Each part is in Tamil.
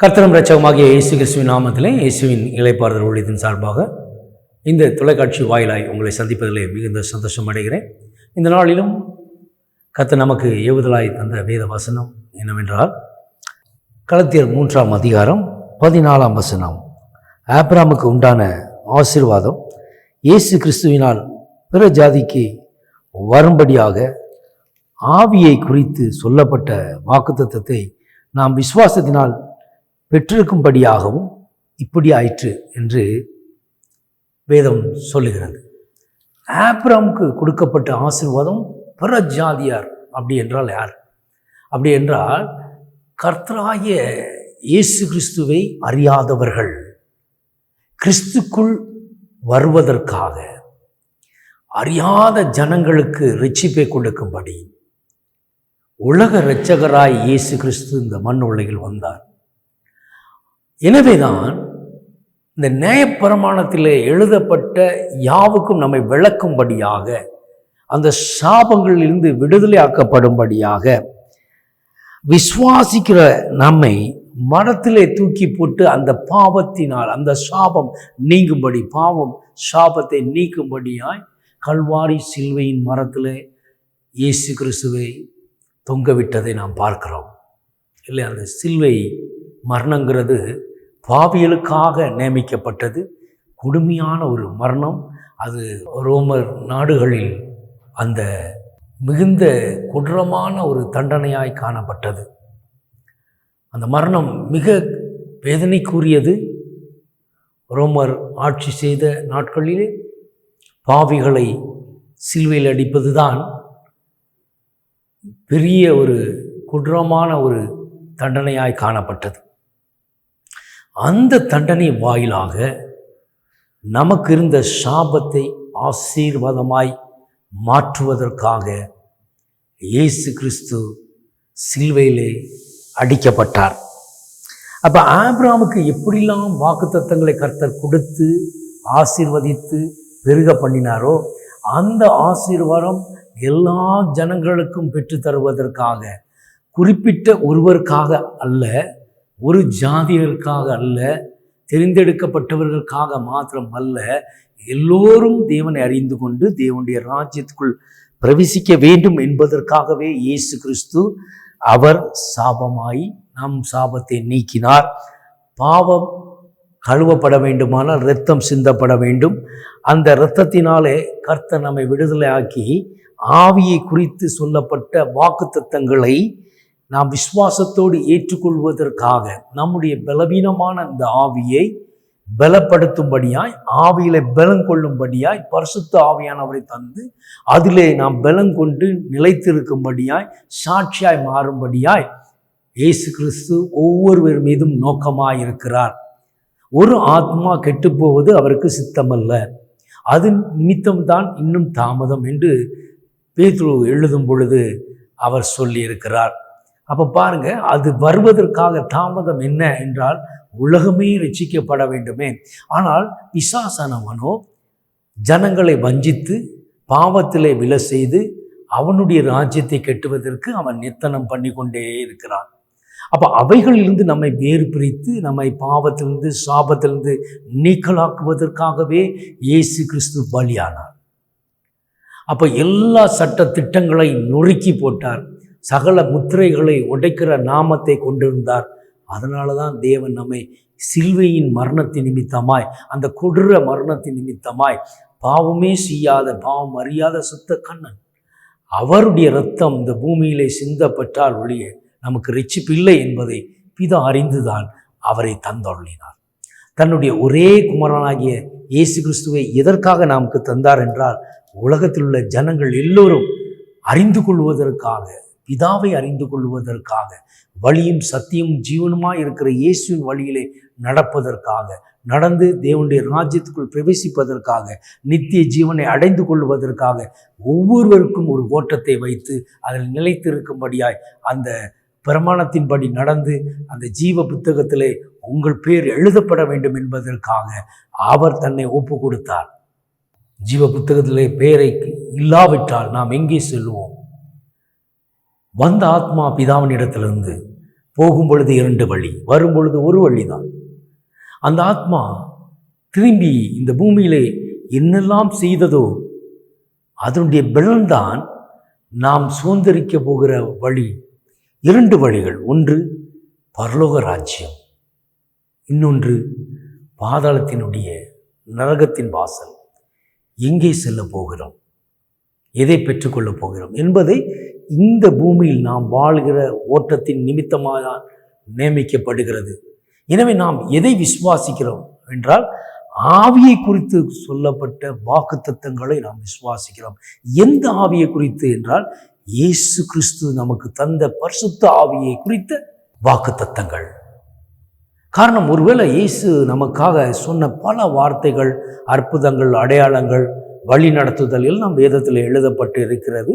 கர்த்தனம் ரச்சகமாகிய இயேசு கிறிஸ்துவின் நாமத்திலே இயேசுவின் இளைப்பாறுதல் ஊழியத்தின் சார்பாக இந்த தொலைக்காட்சி வாயிலாய் உங்களை சந்திப்பதிலே மிகுந்த சந்தோஷம் அடைகிறேன். இந்த நாளிலும் கர்த்தர் நமக்கு ஏவுதலாய் தந்த வேத வசனம் என்னவென்றால் களத்தியர் மூன்றாம் அதிகாரம் பதினாலாம் வசனம். ஆப்ராமுக்கு உண்டான ஆசீர்வாதம் இயேசு கிறிஸ்துவினால் பிற ஜாதிக்கு வரும்படியாக ஆவியை குறித்து சொல்லப்பட்ட வாக்குத்தத்தை நாம் விசுவாசத்தினால் பெற்றிருக்கும்படியாகவும் இப்படி ஆயிற்று என்று வேதம் சொல்லுகிறது. ஆப்ராமுக்கு கொடுக்கப்பட்ட ஆசீர்வாதம் பிற ஜாதியார் அப்படி என்றால் யார்? அப்படி என்றால் கர்த்தராகிய இயேசு கிறிஸ்துவை அறியாதவர்கள். கிறிஸ்துக்குள் வருவதற்காக அறியாத ஜனங்களுக்கு ரட்சிப்பை கொடுக்கும்படி உலக இரட்சகராய் இயேசு கிறிஸ்து இந்த மண் உலகில் வந்தார். எனவேதான் இந்த நியாயப்பிரமாணத்திலே எழுதப்பட்ட யாவுக்கும் நம்மை விளக்கும்படியாக அந்த சாபங்களிலிருந்து விடுதலை ஆக்கப்படும்படியாக விசுவாசிக்கிற நம்மை மரத்திலே தூக்கி போட்டு அந்த பாவத்தினால் அந்த சாபம் நீங்கும்படி பாவம் சாபத்தை நீக்கும்படியாய் கல்வாரி சில்வையின் மரத்திலே இயேசு கிறிஸ்துவை தொங்கவிட்டதை நாம் பார்க்கிறோம். இல்லை அந்த சில்வை மரணங்கிறது பாவியலுக்காக நியமிக்கப்பட்டது. கொடுமையான ஒரு மரணம். அது ரோமர் நாடுகளில் அந்த மிகுந்த கொடூரமான ஒரு தண்டனையாய் காணப்பட்டது. அந்த மரணம் மிக வேதனைக்குரியது. ரோமர் ஆட்சி செய்த நாட்களிலே பாவிகளை சிலுவையில் அடிப்பதுதான் பெரிய ஒரு கொடூரமான ஒரு தண்டனையாய் காணப்பட்டது. அந்த தண்டனை வாயிலாக நமக்கு இருந்த சாபத்தை ஆசீர்வாதமாய் மாற்றுவதற்காக இயேசு கிறிஸ்து சில்வையிலே அடிக்கப்பட்டார். அப்போ ஆப்ராமுக்கு எப்படிலாம் வாக்குத்தத்தங்களை கர்த்தர் கொடுத்து ஆசீர்வதித்து பெருக பண்ணினாரோ அந்த ஆசீர்வாதம் எல்லா ஜனங்களுக்கும் பெற்று தருவதற்காக குறிப்பிட்ட ஒருவருக்காக அல்ல ஒரு ஜாதியருக்காக அல்ல தெரிந்தெடுக்கப்பட்டவர்களுக்காக மாத்திரம் அல்ல எல்லோரும் தேவனை அறிந்து கொண்டு தேவனுடைய ராஜ்யத்துக்குள் பிரவேசிக்க வேண்டும் என்பதற்காகவே இயேசு கிறிஸ்து அவர் சாபமாய் நம் சாபத்தை நீக்கினார். பாவம் கழுவப்பட வேண்டுமானால் இரத்தம் சிந்தப்பட வேண்டும். அந்த இரத்தத்தினாலே கர்த்தர் நம்மை விடுதலை ஆக்கி ஆவியை குறித்து சொல்லப்பட்ட வாக்குத்தத்தங்களை நாம் விசுவாசத்தோடு ஏற்றுக்கொள்வதற்காக நம்முடைய பலவீனமான இந்த ஆவியை பலப்படுத்தும்படியாய் ஆவியில பலம் கொள்ளும்படியாய் பரிசுத்த ஆவியானவரை தந்து அதிலே நாம் பலம் கொண்டு நிலைத்திருக்கும்படியாய் சாட்சியாய் மாறும்படியாய் இயேசு கிறிஸ்து ஒவ்வொருவர் மீதும் நோக்கமாக இருக்கிறார் ஒரு ஆத்மா கெட்டுப்போவது அவருக்கு சித்தமல்ல. அது நிமித்தம்தான் இன்னும் தாமதம் என்று பேத்ரு எழுதும் பொழுது அவர் சொல்லியிருக்கிறார். அப்போ பாருங்க அது வருவதற்காக தாமதம் என்ன என்றால் உலகமே ரட்சிக்கப்பட வேண்டுமே. ஆனால் பிசாசனவனோ ஜனங்களை வஞ்சித்து பாவத்திலே விழ செய்து அவனுடைய ராஜ்யத்தை கெட்டுவதற்கு அவன் நித்தனம் பண்ணி கொண்டே இருக்கிறான். அப்போ அவைகளிலிருந்து நம்மை வேறு பிரித்து நம்மை பாவத்திலிருந்து சாபத்திலிருந்து நீக்கலாக்குவதற்காகவே இயேசு கிறிஸ்து பலியானார். அப்போ எல்லா சட்ட திட்டங்களை நொறுக்கி போட்டார். சகல முத்திரைகளை உடைக்கிற நாமத்தை கொண்டிருந்தார். அதனால தான் தேவன் நம்மை சில்வையின் மரணத்தின் நிமித்தமாய் அந்த கொடூர மரணத்தின் நிமித்தமாய் பாவமே செய்யாத பாவம் அறியாத சுத்த கண்ணன். அவருடைய ரத்தம் இந்த பூமியிலே சிந்தப்பட்டால் ஒழிய நமக்கு ரிச்சிப்பில்லை இல்லை என்பதை பிதா அறிந்துதான் அவரை தந்தொழினார் தன்னுடைய ஒரே குமரனாகிய இயேசு கிறிஸ்துவை எதற்காக நமக்கு தந்தார் என்றால் உலகத்தில் உள்ள ஜனங்கள் எல்லோரும் அறிந்து கொள்வதற்காக பிதாவை அறிந்து கொள்வதற்காக வழியும் சத்தியமும் ஜீவனுமாய் இருக்கிற இயேசுவின் வழியிலே நடப்பதற்காக நடந்து தேவனுடைய ராஜ்யத்துக்குள் பிரவேசிப்பதற்காக நித்திய ஜீவனை அடைந்து கொள்வதற்காக ஒவ்வொருவருக்கும் ஒரு ஓட்டத்தை வைத்து அதில் நிலைத்திருக்கும்படியாய் அந்த பிரமாணத்தின்படி நடந்து அந்த ஜீவ புத்தகத்திலே உங்கள் பேர் எழுதப்பட வேண்டும் என்பதற்காக அவர் தன்னை ஒப்பு கொடுத்தார் ஜீவ புத்தகத்திலே பெயரை இல்லாவிட்டால் நாம் எங்கே செல்வோம்? வந்த ஆத்மா பிதாவினிடத்திலிருந்து போகும் பொழுது இரண்டு வழி வரும் பொழுது ஒரு வழி தான் அந்த ஆத்மா திரும்பி இந்த பூமியிலே என்னெல்லாம் செய்ததோ அதனுடைய பலன்தான் நாம் சுதந்திரிக்க போகிற வழி. இரண்டு வழிகள். ஒன்று பரலோக ராஜ்யம். இன்னொன்று பாதாளத்தினுடைய நரகத்தின் வாசல். எங்கே செல்ல போகிறோம்? எதை பெற்றுக்கொள்ளப் போகிறோம்? என்பதை இந்த பூமியில் நாம் வாழ்கிற ஓட்டத்தின் நிமித்தமாக நியமிக்கப்படுகிறது. எனவே நாம் எதை விசுவாசிக்கிறோம் என்றால் ஆவியை குறித்து சொல்லப்பட்ட வாக்கு தத்தங்களை நாம் விசுவாசிக்கிறோம். எந்த ஆவியை குறித்து என்றால் இயேசு கிறிஸ்து நமக்கு தந்த பரிசுத்த ஆவியை குறித்த வாக்கு தத்தங்கள் காரணம் ஒருவேளை இயேசு நமக்காக சொன்ன பல வார்த்தைகள் அற்புதங்கள் அடையாளங்கள் வழி நடத்துதலில் நம் வேதத்தில் எழுதப்பட்டு இருக்கிறது.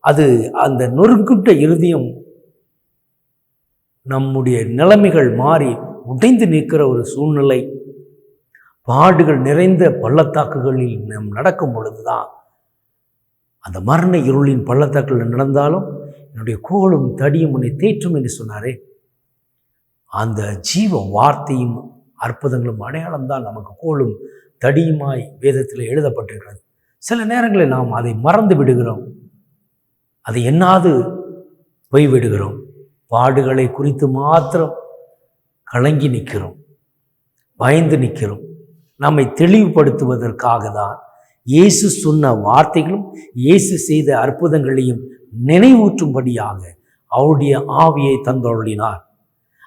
அது அந்த நொறுங்குட்ட இறுதியும் நம்முடைய நிலைமைகள் மாறி உடைந்து நிற்கிற ஒரு சூழ்நிலை. பாடுகள் நிறைந்த பள்ளத்தாக்குகளில் நாம் நடக்கும் பொழுதுதான் அந்த மரண இருளின் பள்ளத்தாக்கில் நடந்தாலும் என்னுடைய கோலும் தடியும் உன்னை தேற்றும் என்று சொன்னாரே. அந்த ஜீவ வார்த்தையும் அற்புதங்களும் அடையாளம்தான் நமக்கு கோலும் தடியுமாய் வேதத்தில் எழுதப்பட்டிருக்கிறது. சில நேரங்களில் நாம் அதை மறந்து விடுகிறோம். அது என்னாது? போய்விடுகிறோம் பாடுகளை குறித்து மாத்திரம் கலங்கி நிற்கிறோம். பயந்து நிற்கிறோம். நம்மை தெளிவுபடுத்துவதற்காக தான் இயேசு சொன்ன வார்த்தைகளும் இயேசு செய்த அற்புதங்களையும் நினைவூற்றும்படியாக அவருடைய ஆவியை தந்தொழினார்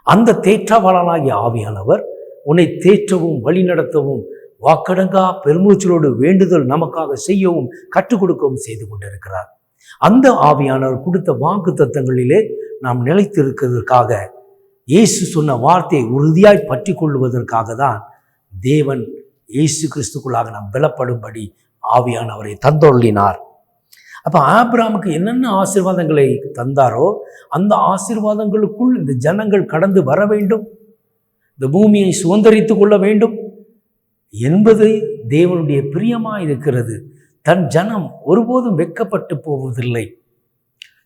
அந்த தேற்றவாளனாகிய ஆவியானவர் உன்னை தேற்றவும் வழிநடத்தவும் வாக்கடங்கா பெருமூச்சலோடு வேண்டுதல் நமக்காக செய்யவும் கற்றுக் கொடுக்கவும் செய்து கொண்டிருக்கிறார். அந்த ஆவியானவர் கொடுத்த வாக்கு தத்தங்களிலே நாம் நிலைத்திருக்கிறதுக்காக இயேசு சொன்ன வார்த்தையை உறுதியாய் பற்றி கொள்வதற்காக தான் தேவன் இயேசு கிறிஸ்துக்குள்ளாக நாம் பலப்படும்படி ஆவியானவரை தந்தொள்ளினார் அப்போ ஆபிராமுக்கு என்னென்ன ஆசீர்வாதங்களை தந்தாரோ அந்த ஆசீர்வாதங்களுக்குள் இந்த ஜனங்கள் கடந்து வர வேண்டும். இந்த பூமியை சுதந்திரித்து கொள்ள வேண்டும். என்பது தேவனுடைய பிரியமாக இருக்கிறது தன் ஜனம் ஒருபோதும் வெட்கப்பட்டு போவதில்லை.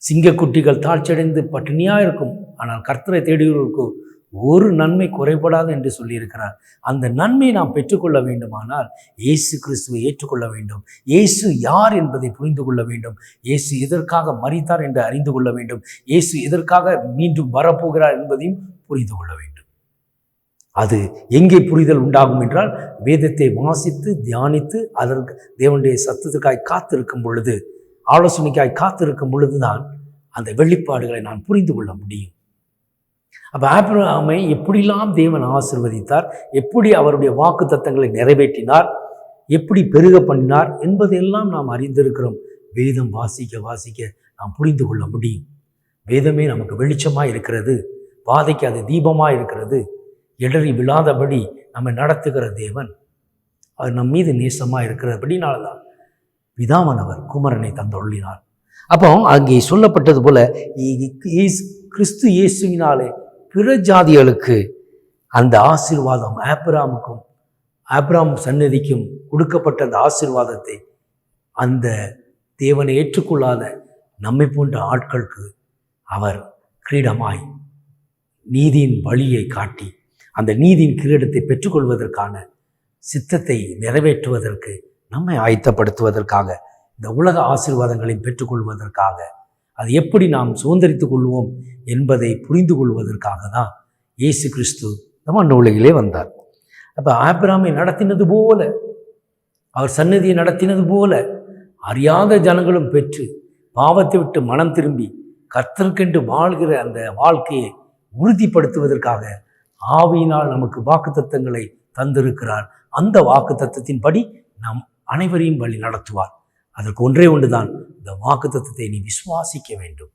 சிங்கக்குட்டிகள் தாழ்ச்சியடைந்து பட்டினியாக இருக்கும் ஆனால் கர்த்தரை தேடுகிறவர்களுக்கு ஒரு நன்மை குறைபடாது என்று சொல்லியிருக்கிறார். அந்த நன்மை நாம் பெற்றுக்கொள்ள வேண்டுமானால் இயேசு கிறிஸ்துவை ஏற்றுக்கொள்ள வேண்டும். இயேசு யார் என்பதை புரிந்து கொள்ள வேண்டும். இயேசு எதற்காக மறித்தார் என்று அறிந்து கொள்ள வேண்டும். இயேசு எதற்காக மீண்டும் வரப்போகிறார் என்பதையும் புரிந்து கொள்ள வேண்டும். அது எங்கே புரிதல் உண்டாகும் என்றால் வேதத்தை வாசித்து தியானித்து அதற்கு தேவனுடைய சத்தத்துக்காய் காத்திருக்கும் பொழுது ஆலோசனைக்காய் காத்திருக்கும் பொழுதுதான் அந்த வெளிப்பாடுகளை நான் புரிந்து கொள்ள முடியும். அப்போ ஆப்ரஹாமை எப்படிலாம் தேவன் ஆசிர்வதித்தார் எப்படி அவருடைய வாக்கு தத்தங்களை நிறைவேற்றினார் எப்படி பெருக பண்ணினார் என்பதையெல்லாம் நாம் அறிந்திருக்கிறோம். வேதம் வாசிக்க வாசிக்க நாம் புரிந்து கொள்ள முடியும். வேதமே நமக்கு வெளிச்சமாக இருக்கிறது பாதைக்கு அது தீபமாக இருக்கிறது. இடறி விழாதபடி நம்மை நடத்துகிற தேவன். அவர் நம் மீது நேசமாக இருக்கிறபடினால தான் பிதாமனவர் குமரனை தந்தொள்ளினார் அப்போ அங்கே சொல்லப்பட்டது போல கிறிஸ்து இயேசுவினாலே பிற ஜாதிகளுக்கு அந்த ஆசீர்வாதம் ஆப்ராமுக்கும் ஆப்ராம் சன்னதிக்கும் கொடுக்கப்பட்ட அந்த ஆசீர்வாதத்தை அந்த தேவனை ஏற்றுக்கொள்ளாத நம்மை போன்ற ஆட்களுக்கு அவர் கிரீடமாய் நீதியின் வழியை காட்டி அந்த நீதியின் கிரீடத்தை பெற்றுக்கொள்வதற்கான சித்தத்தை நிறைவேற்றுவதற்கு நம்மை ஆயத்தப்படுத்துவதற்காக இந்த உலக ஆசீர்வாதங்களை பெற்றுக்கொள்வதற்காக அது எப்படி நாம் சுதந்திரித்துக் கொள்வோம் என்பதை புரிந்து கொள்வதற்காக தான் இயேசு கிறிஸ்து நம்ம உலகிலே வந்தார். அப்போ ஆபிராமை நடத்தினது போல அவர் சன்னதியை நடத்தினது போல அறியாத ஜனங்களும் பெற்று பாவத்தை விட்டு மனம் திரும்பி கர்த்தருக்கென்று வாழ்கிற அந்த வாழ்க்கையை உறுதிப்படுத்துவதற்காக ஆவியினால் நமக்கு வாக்குத்தத்தங்களை தந்திருக்கிறார். அந்த வாக்குத்தத்தத்தின்படி நாம் அனைவரையும் வழி நடத்துவார். அதற்கு ஒன்றே ஒன்றுதான். இந்த வாக்குத்தத்தத்தை நீ விசுவாசிக்க வேண்டும்.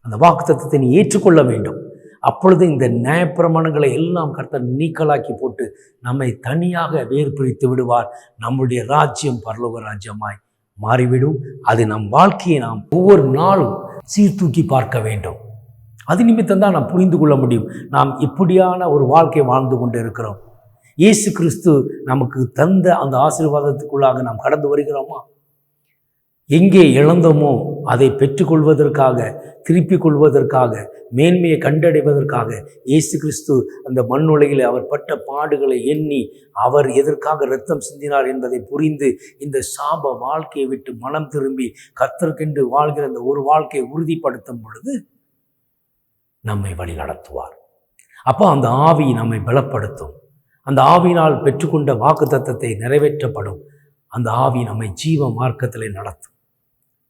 அந்த வாக்கு தத்துவத்தை நீ ஏற்றுக்கொள்ள வேண்டும். அப்பொழுது இந்த நியாயப்பிரமாணங்களை எல்லாம் கர்த்தர் நீக்கலாக்கி போட்டு நம்மை தனியாக வேறு பிரித்து விடுவார். நம்முடைய ராஜ்யம் பரலோக ராஜ்யமாய் மாறிவிடும். அது நம் வாழ்க்கையை நாம் ஒவ்வொரு நாளும் சீர்தூக்கி பார்க்க வேண்டும். அது நிமித்தம் தான் நாம் புரிந்து கொள்ள முடியும். நாம் இப்படியான ஒரு வாழ்க்கை வாழ்ந்து கொண்டு இருக்கிறோம் இயேசு கிறிஸ்து நமக்கு தந்த அந்த ஆசீர்வாதத்துக்குள்ளாக நாம் கடந்து வருகிறோமா? எங்கே இழந்தோமோ அதை பெற்றுக்கொள்வதற்காக திருப்பிக் கொள்வதற்காக மேன்மையை கண்டடைவதற்காக இயேசு கிறிஸ்து அந்த மண்ணுலகில் அவர் பட்ட பாடுகளை எண்ணி அவர் எதற்காக ரத்தம் சிந்தினார் என்பதை புரிந்து இந்த சாப வாழ்க்கையை விட்டு மனம் திரும்பி கத்தற்கென்று வாழ்கிற அந்த ஒரு வாழ்க்கையை உறுதிப்படுத்தும் பொழுது நம்மை வழி நடத்துவார் அப்போ அந்த ஆவி நம்மை பலப்படுத்தும். அந்த ஆவினால் பெற்றுக்கொண்ட வாக்கு தத்தத்தை நிறைவேற்றப்படும். அந்த ஆவி நம்மை ஜீவ மார்க்கத்தில் நடத்தும்.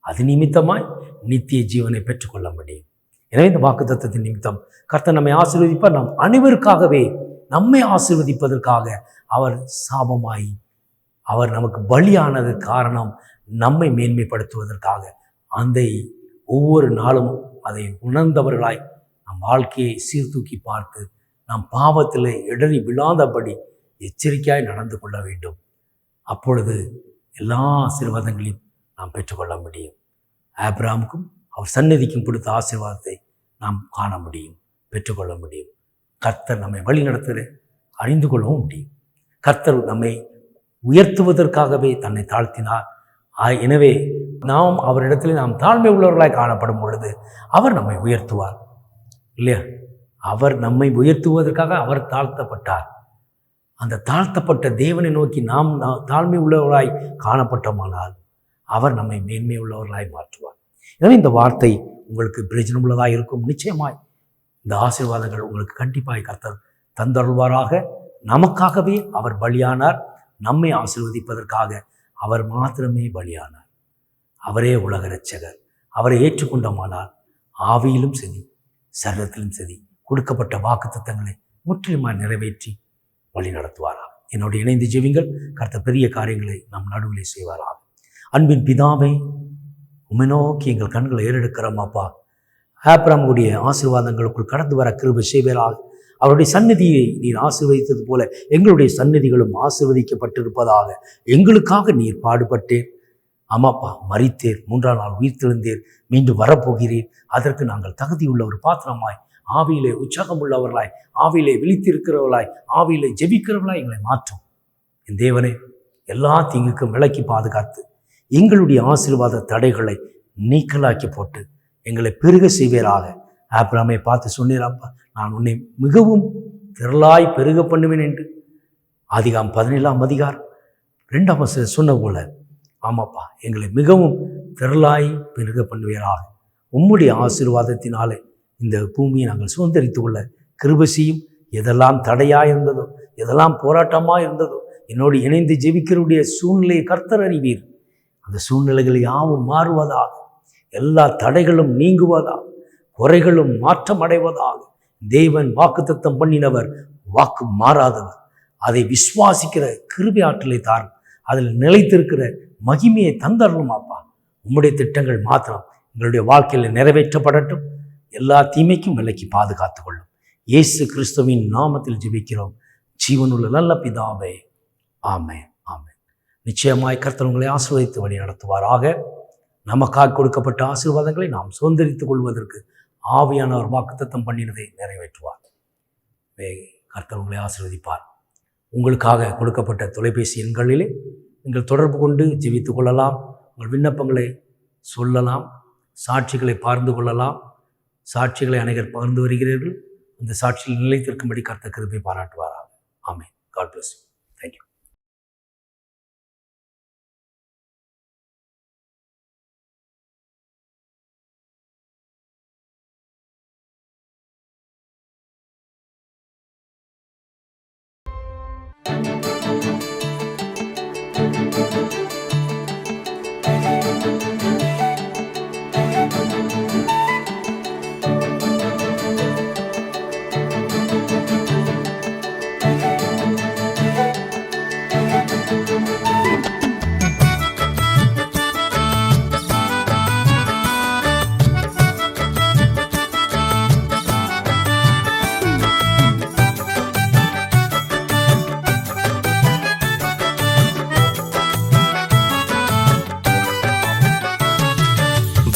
அது நிமித்தமாய் நித்திய ஜீவனை பெற்றுக்கொள்ள முடியும். எனவே இந்த வாக்கு தத்தத்தின் நிமித்தம் கர்த்தர் நம்மை ஆசீர்வதிப்பார். நாம் அனைவருக்காகவே நம்மை ஆசீர்வதிப்பதற்காக அவர் சாபமாய் அவர் நமக்கு பலியானது காரணம் நம்மை மேன்மைப்படுத்துவதற்காக. அந்த ஒவ்வொரு நாளும் அதை உணர்ந்தவர்களாய் நம் வாழ்க்கையை சீர்தூக்கி பார்த்து நாம் பாவத்தில் இடறி விழாதபடி எச்சரிக்கையாய் நடந்து கொள்ள வேண்டும். அப்பொழுது எல்லா ஆசீர்வாதங்களையும் நாம் பெற்றுக்கொள்ள முடியும். ஆப்ராமுக்கும் அவர் சந்நிதிக்கும் கொடுத்த ஆசீர்வாதத்தை நாம் காண முடியும் பெற்றுக்கொள்ள முடியும். கர்த்தர் நம்மை வழி நடத்துகிற அறிந்து கொள்ளவும் முடியும். கர்த்தர் நம்மை உயர்த்துவதற்காகவே தன்னை தாழ்த்தினார். எனவே நாம் அவரிடத்தில் நாம் தாழ்மை உள்ளவர்களாய் காணப்படும் பொழுது அவர் நம்மை உயர்த்துவார். இல்லையா? அவர் நம்மை உயர்த்துவதற்காக அவர் தாழ்த்தப்பட்டார். அந்த தாழ்த்தப்பட்ட தேவனை நோக்கி நாம் தாழ்மை உள்ளவர்களாய் காணப்பட்டோமானால் அவர் நம்மை மேன்மை உள்ளவர்களாய் மாற்றுவார். எனவே இந்த வார்த்தை உங்களுக்கு பிரஜனமுள்ளதாக இருக்கும். நிச்சயமாய் இந்த ஆசீர்வாதங்கள் உங்களுக்கு கண்டிப்பாய் கர்த்தர் தந்தருள்வாராக. நமக்காகவே அவர் பலியானார். நம்மை ஆசீர்வதிப்பதற்காக அவர் மாத்திரமே பலியானார். அவரே உலக ரட்சகர் அவரை ஏற்றுக்கொண்டோமானால் ஆவியிலும் சரி சரீரத்திலும் சரி கொடுக்கப்பட்ட வாக்கு தத்தங்களை முற்றிலுமாய் நிறைவேற்றி வழி நடத்துவாராம் என்னோடு இணைந்து ஜெபிங்கள். கர்த்தர் பெரிய காரியங்களை நம் நடுவிலே செய்வாராம் அன்பின் பிதாவை உம்மை நோக்கி எங்கள் கண்களை ஏறெடுக்கிறோம் அப்பா. ஆப்ராமுடைய ஆசீர்வாதங்களுக்குள் கடந்து வர கிருப செய்வீராக. அவருடைய சந்நிதியை நீர் ஆசீர்வதித்தது போல எங்களுடைய சந்நிதிகளும் ஆசீர்வதிக்கப்பட்டிருப்பதாக எங்களுக்காக நீர் பாடுபட்டேன் ஆமாப்பா மறித்தேர் மூன்றாம் நாள் உயிர்த்தெழுந்தேர் மீண்டும் வரப்போகிறேன். அதற்கு நாங்கள் தகுதியுள்ள ஒரு பாத்திரமாய் ஆவியிலே உற்சாகம் உள்ளவர்களாய் ஆவியிலே விழித்திருக்கிறவர்களாய் ஆவியிலே ஜெபிக்கிறவர்களாய் எங்களை மாற்றும். என் தேவனே எல்லா தீங்குக்கும் விலக்கி பாதுகாத்து எங்களுடைய ஆசீர்வாத தடைகளை நீக்கலாக்கி போட்டு எங்களை பெருக செய்வீராக. ஆப்ராமே பார்த்து சொன்னீராப்பா நான் உன்னை மிகவும் திரளாய் பெருக பண்ணுவேன் என்று. ஆதிகாம் பதினேழாம் அதிகாரம் ரெண்டாம் வசனம் சொன்ன போல ஆமாப்பா எங்களை மிகவும் திரளாய் பெருக பண்ணுவீராக. உம்முடைய ஆசீர்வாதத்தினாலே இந்த பூமியை நாங்கள் சுதந்திரித்து கொள்ள கிருபசியும் எதெல்லாம் தடையாக இருந்ததோ எதெல்லாம் போராட்டமாக இருந்ததோ என்னோடு இணைந்து ஜெபிக்கிறவுடைய சூழ்நிலையை கர்த்தர் அறிவீர். அந்த சூழ்நிலைகள் யாவும் மாறுவதாக எல்லா தடைகளும் நீங்குவதாக குறைகளும் மாற்றம் அடைவதாக தேவன் வாக்குத்தத்தம் பண்ணினவர் வாக்கு மாறாதவர். அதை விசுவாசிக்கிற கிருபி ஆற்றலை தாரும். அதில் நிலைத்திருக்கிற மகிமையை தந்தரலும் அப்பா உம்முடைய திட்டங்கள் மாத்திரம் எங்களுடைய வாழ்க்கையில் நிறைவேற்றப்படட்டும். எல்லா தீமைக்கும் விலைக்கு பாதுகாத்து கொள்ளும் இயேசு கிறிஸ்துவின் நாமத்தில் ஜெபிக்கிறோம். ஜீவனுள்ள நல்ல பிதாவே. ஆமே ஆமே நிச்சயமாய் கர்த்தர் உங்களை ஆசீர்வதித்து வழி நடத்துவாராக. நமக்காக கொடுக்கப்பட்ட ஆசீர்வாதங்களை நாம் சுதந்திரித்துக் கொள்வதற்கு ஆவியானவர் வாக்குத்தத்தம் பண்ணினதை நிறைவேற்றுவார். கர்த்தவங்களை கர்த்தர் உங்களை ஆசீர்வதிப்பார். உங்களுக்காக கொடுக்கப்பட்ட தொலைபேசி எண்களிலே நீங்கள் தொடர்பு கொண்டு ஜெபித்து கொள்ளலாம். உங்கள் விண்ணப்பங்களை சொல்லலாம். சாட்சிகளை பார்ந்து கொள்ளலாம். சாட்சிகளை அனைவர் பகிர்ந்து வருகிறீர்கள். அந்த சாட்சியில் நிலைத்திருக்கும்படி கர்த்த கிருபை பாராட்டுவாராக. ஆமே காட் பிளஸ் யூ. தேங்க்யூ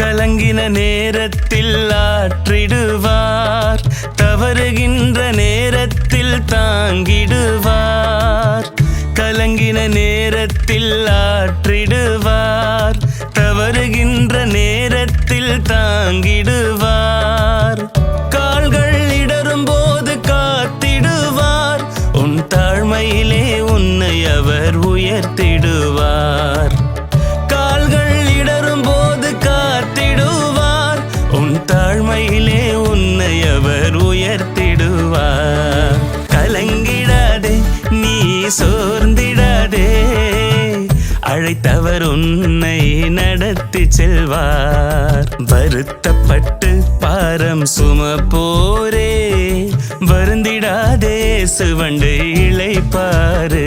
கலங்கின நேரத்தில் ஆற்றிடுவார். தவறுகின்ற நேரத்தில் தாங்கிடுவார். கலங்கின நேரத்தில் ஆற்றிடுவார். தவறுகின்ற நேரத்தில் தாங்கிடுவார். கால்கள் இடரும் போது காத்திடுவார். உன் தாழ்மையிலே உன்னை அவர் உயர்த்திடுவார். உன்னை அவர் உயர்த்திடுவார். கலங்கிடாதே நீ சோர்ந்திடாதே. அழைத்தவர் உன்னை நடத்தி செல்வார். வருத்தப்பட்டு பாரம் சும போரே வருந்திடாதே சுவண்டு இழைப்பாரு.